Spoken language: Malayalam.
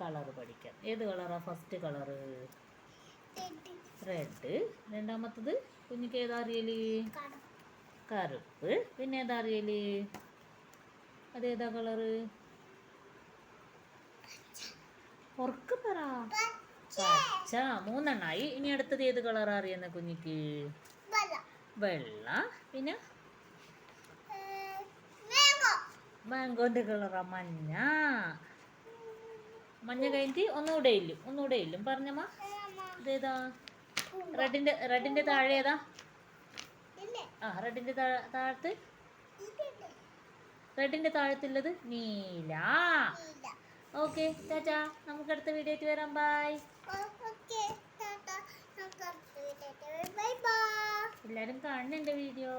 കളർ പഠിക്കാം. ഏത് കളറാ ഫസ്റ്റ് കളർ റെഡ് രണ്ടാമത്തത് കുഞ്ഞിക്ക് ഏതാ അറിയൽ? കറുപ്പ്. പിന്നെ ഏതാ അറിയൽ? അതേതാ കളറ് ഉറക്കെ പറ. പച്ച. മൂന്നെണ്ണായി. ഇനി അടുത്തത് ഏത് കളറാ അറിയുന്ന കുഞ്ഞിക്ക്? വെള്ള. പിന്നെ? മാങ്കോന്റെ കളറാ മഞ്ഞ. മഞ്ഞ കഴിഞ്ഞിട്ട് ഒന്നുകൂടെ ഇല്ലും ഒന്നുകൂടെ ഇല്ലും. പറഞ്ഞമ്മ ഇതേതാ? റെഡിന്റെ റെഡിന്റെ താഴെ ഏതാ? ആ റെഡിന്റെ താഴ- താഴത്ത്? റെഡിന്റെ താഴത്തുള്ളത് നീല. ഓക്കെ ചാച്ചാ നമുക്ക് അടുത്ത വീഡിയോ വരാം. ബൈ എല്ലാരും കാണുന്നുണ്ട് വീഡിയോ.